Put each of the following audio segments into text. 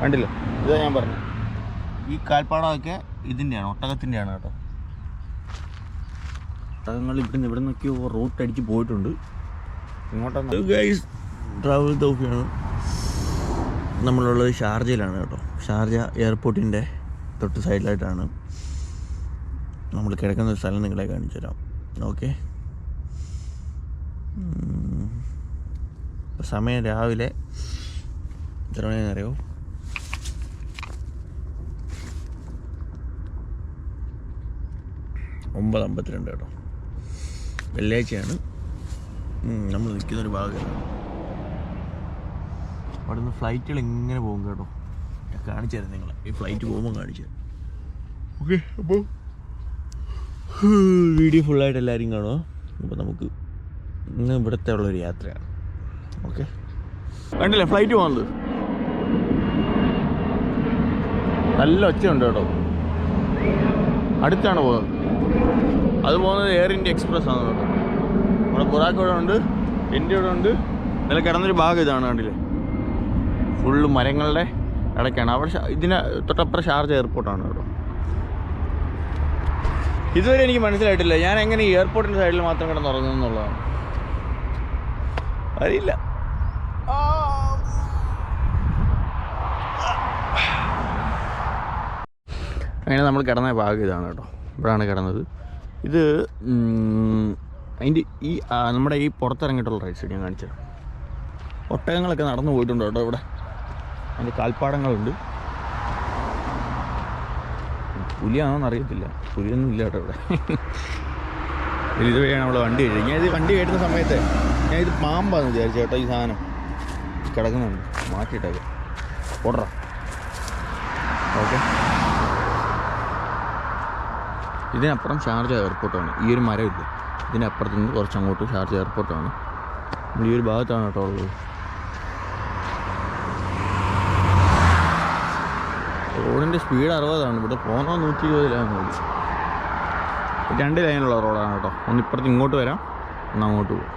കണ്ടില്ലോ? ഇതാ ഞാൻ പറഞ്ഞു. ഈ കാൽപ്പാടമൊക്കെ ഇതിന്റെയാണ് ഒട്ടകത്തിന്റെയാണ് കേട്ടോ. ഒട്ടകങ്ങൾ ഇവിടുന്ന് ഇവിടെ നിന്നൊക്കെയോ റൂട്ട് അടിച്ച് പോയിട്ടുണ്ട്. ഇങ്ങോട്ടൊന്നും. ഗൈസ് ട്രാവൽ തൗഫിയാണ് നമ്മളുള്ളത് ഷാർജയിലാണ് കേട്ടോ. ഷാർജ എയർപോർട്ടിന്റെ തൊട്ട് സൈഡിലായിട്ടാണ്. നമ്മൾ കിടക്കുന്ന ഒരു സ്ഥലം നിങ്ങളെ കാണിച്ചു തരാം. ഓക്കെ സമയം രാവിലെ എത്ര മണിയെന്ന് ഒമ്പത് അമ്പത്തിരണ്ട് കേട്ടോ. വെള്ളിയാഴ്ചയാണ്. നമ്മൾ നിൽക്കുന്ന ഒരു ഭാഗമാണ് അവിടെ നിന്ന് ഫ്ലൈറ്റുകൾ ഇങ്ങനെ പോകും കേട്ടോ. ഞാൻ കാണിച്ചു തരാം നിങ്ങളെ. ഈ ഫ്ലൈറ്റ് പോകുമ്പോൾ കാണിച്ചു തരാം. ഓക്കെ അപ്പോൾ വീഡിയോ ഫുള്ളായിട്ട് എല്ലാവരും കാണുക അപ്പോൾ നമുക്ക് ഇന്ന് ഇവിടുത്തെ ഉള്ളൊരു യാത്രയാണ്. ഓക്കെ കണ്ടില്ലേ ഫ്ലൈറ്റ് പോകുന്നത് നല്ല ഒച്ചയുണ്ട് കേട്ടോ. അടുത്താണ് പോകുന്നത്. അത് പോകുന്നത് എയർ ഇന്ത്യ എക്സ്പ്രസ് ആണ് നമ്മുടെ ബുറാക്ക് ഇവിടെ ഉണ്ട് ഇന്ത്യയുടെ ഉണ്ട്. ഇതിൽ കിടന്നൊരു ഭാഗം ഇതാണ് കണ്ടില്ലേ? ഫുള്ള് മരങ്ങളുടെ ഇടയ്ക്കാണ്. അവിടെ ഇതിന് തൊട്ടപ്പുറം ഷാർജ എയർപോർട്ടാണ് കേട്ടോ. ഇതുവരെ എനിക്ക് മനസ്സിലായിട്ടില്ല. ഞാൻ എങ്ങനെ എയർപോർട്ടിന്റെ സൈഡിൽ മാത്രം കിടന്ന് ഉറങ്ങുന്നു എന്നുള്ളതാണ്. അറിയില്ല. അങ്ങനെ നമ്മൾ കിടന്ന ഭാഗം ഇതാണ് കേട്ടോ. ഇവിടെയാണ് കിടന്നത്. ഇത് അതിന്റെ ഈ നമ്മുടെ ഈ പുറത്തിറങ്ങിയിട്ടുള്ള റൈറ്റ് സൈഡ് ഞാൻ കാണിച്ചത് ഒട്ടകങ്ങളൊക്കെ നടന്നു പോയിട്ടുണ്ട് കേട്ടോ ഇവിടെ. അതിന്റെ കാൽപ്പാടങ്ങളുണ്ട്. പുലിയാണോന്ന് അറിയത്തില്ല. പുലിയൊന്നും ഇല്ല കേട്ടോ ഇവിടെ. ഇത് ഇതുവഴിയാണ് നമ്മൾ വണ്ടി കഴിച്ചത് ഞാൻ വണ്ടി കയറ്റുന്ന സമയത്ത് ഞാൻ ഇത് പാമ്പാന്ന് വിചാരിച്ചു കേട്ടോ ഈ സാധനം. കിടക്കുന്നുണ്ട്. മാറ്റിയിട്ടേക്ക്. ഓർഡറാ ഓക്കെ. ഇതിനപ്പുറം ഷാർജ എയർപോർട്ടാണ് ഈ ഒരു മരം ഇല്ല? ഇതിനപ്പുറത്ത് നിന്ന് കുറച്ച് അങ്ങോട്ട് ഷാർജ എയർപോർട്ടാണ് നമ്മൾ ഈ ഒരു ഭാഗത്താണ് കേട്ടോ ഉള്ളത്. റോഡിന്റെ സ്പീഡ് അറുപതാണ്. ഇവിടെ പോകണോ നൂറ്റി ഇരുപതിലാണ് മതി രണ്ട് ലൈനുള്ള റോഡാണ് കേട്ടോ. ഒന്ന് ഇപ്പുറത്ത് ഇങ്ങോട്ട് വരാം. ഒന്ന് അങ്ങോട്ട് പോകും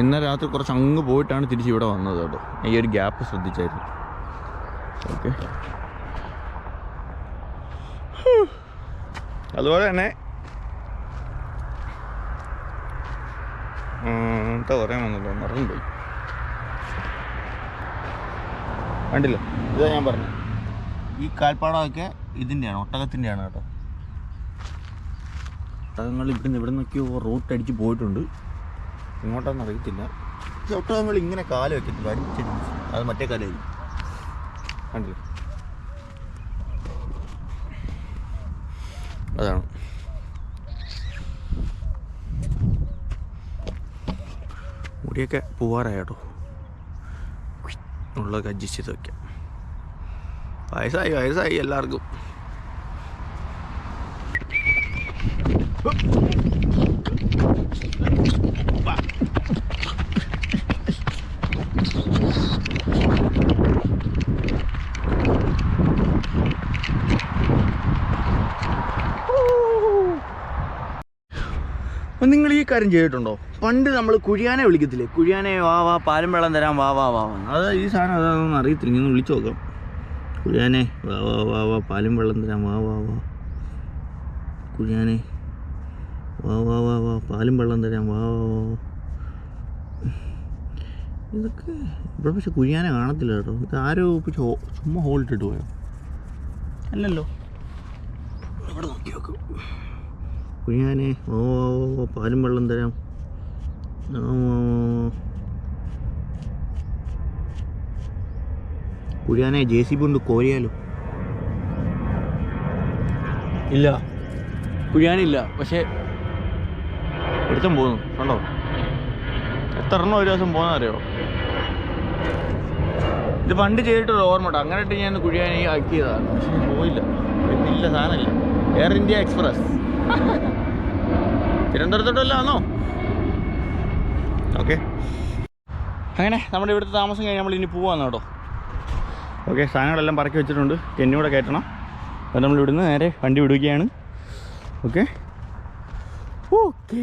ഇന്നലെ രാത്രി കുറച്ച് അങ്ങ് പോയിട്ടാണ് തിരിച്ച് ഇവിടെ വന്നത് കേട്ടോ. ഈ ഒരു ഗ്യാപ്പ് ശ്രദ്ധിച്ചായിരുന്നു. ഓക്കെ അതുപോലെ തന്നെ എന്താ പറയാൻ വന്നല്ലോ മറന്നുപോയി കണ്ടില്ല? ഇതാ ഞാൻ പറഞ്ഞു. ഈ കാൽപ്പാടമൊക്കെ ഇതിന്റെയാണ് ഒട്ടകത്തിന്റെയാണ് കേട്ടോ. ഒട്ടകങ്ങൾ ഇവിടുന്ന് ഇവിടെ നിന്നൊക്കെയോ റൂട്ട് അടിച്ച് പോയിട്ടുണ്ട്. ഇങ്ങോട്ടൊന്നും അറിയത്തില്ല. ഒട്ടകങ്ങൾ ഇങ്ങനെ കാൽ വെക്കത്തില്ല അടിച്ചടിച്ച് അത് മറ്റേ കാലായിരിക്കും. കണ്ടില്ലേ? അതാണ്. മുടിയൊക്കെ പോവാറായോ? ഉള്ളതൊക്കെ അഡ്ജസ്റ്റ് ചെയ്ത് വയ്ക്കാം വയസ്സായി വയസ്സായി എല്ലാവർക്കും. അപ്പം നിങ്ങൾ ഈ കാര്യം ചെയ്തിട്ടുണ്ടോ പണ്ട് നമ്മൾ കുഴിയാനെ വിളിക്കത്തില്ലേ കുഴിയാനെ വാ വാ പാലും വെള്ളം തരാം വാ വാ വാ വാ അത് ഈ സാധനം അതാണെന്ന് അറിയത്തില്ല ഇങ്ങനെ വിളിച്ചു നോക്കാം കുഴിയാനെ വാ വാ വാ വാ പാലും വെള്ളം തരാം വാ വാ വാ കുഴിയാനെ വാ വാ വാ വാ പാലും വെള്ളം തരാം വാ വാ വാ ഇതൊക്കെ ഇവിടെ പക്ഷെ കുഴിയാനെ കാണത്തില്ല കേട്ടോ ഇത് ആരോ പക്ഷെ ചുമ്മാ ഹോളിട്ടിട്ട് പോയോ അല്ലല്ലോ ഇവിടെ നോക്കി നോക്കും കുഴിയാനെ ഓ പാലും വെള്ളം തരാം. കുഴിയാനെ ജെ സി ബി കൊണ്ട് കോരിയാലോ? ഇല്ല. കുഴിയാനില്ല പക്ഷേ ഒരുത്തം പോകുന്നു കണ്ടോ? എത്ര എണ്ണം ഒരു ദിവസം പോകുന്ന അറിയോ ഇത് പണ്ട് ചെയ്തിട്ടൊരു ഓർമ്മ കേട്ടോ അങ്ങനെ ഞാൻ കുഴിയാനെ ആക്കിയതാണ്. പക്ഷെ പോയില്ല. ഇല്ല സാധനമില്ല. എയർ ഇന്ത്യ എക്സ്പ്രസ് തിരുവനന്തപുരത്തോട്ടല്ലാന്നോ? ഓക്കെ. അങ്ങനെ നമ്മുടെ ഇവിടുത്തെ താമസം കഴിഞ്ഞ് നമ്മൾ ഇനി പോവാന്ന് കേട്ടോ. ഓക്കെ സാധനങ്ങളെല്ലാം പറക്കി വെച്ചിട്ടുണ്ട്. ടെന്നൂടെ കയറ്റണം. അപ്പോൾ നമ്മൾ ഇവിടുന്ന് നേരെ വണ്ടി വിടുകയാണ്. ഓക്കെ. ഓക്കെ.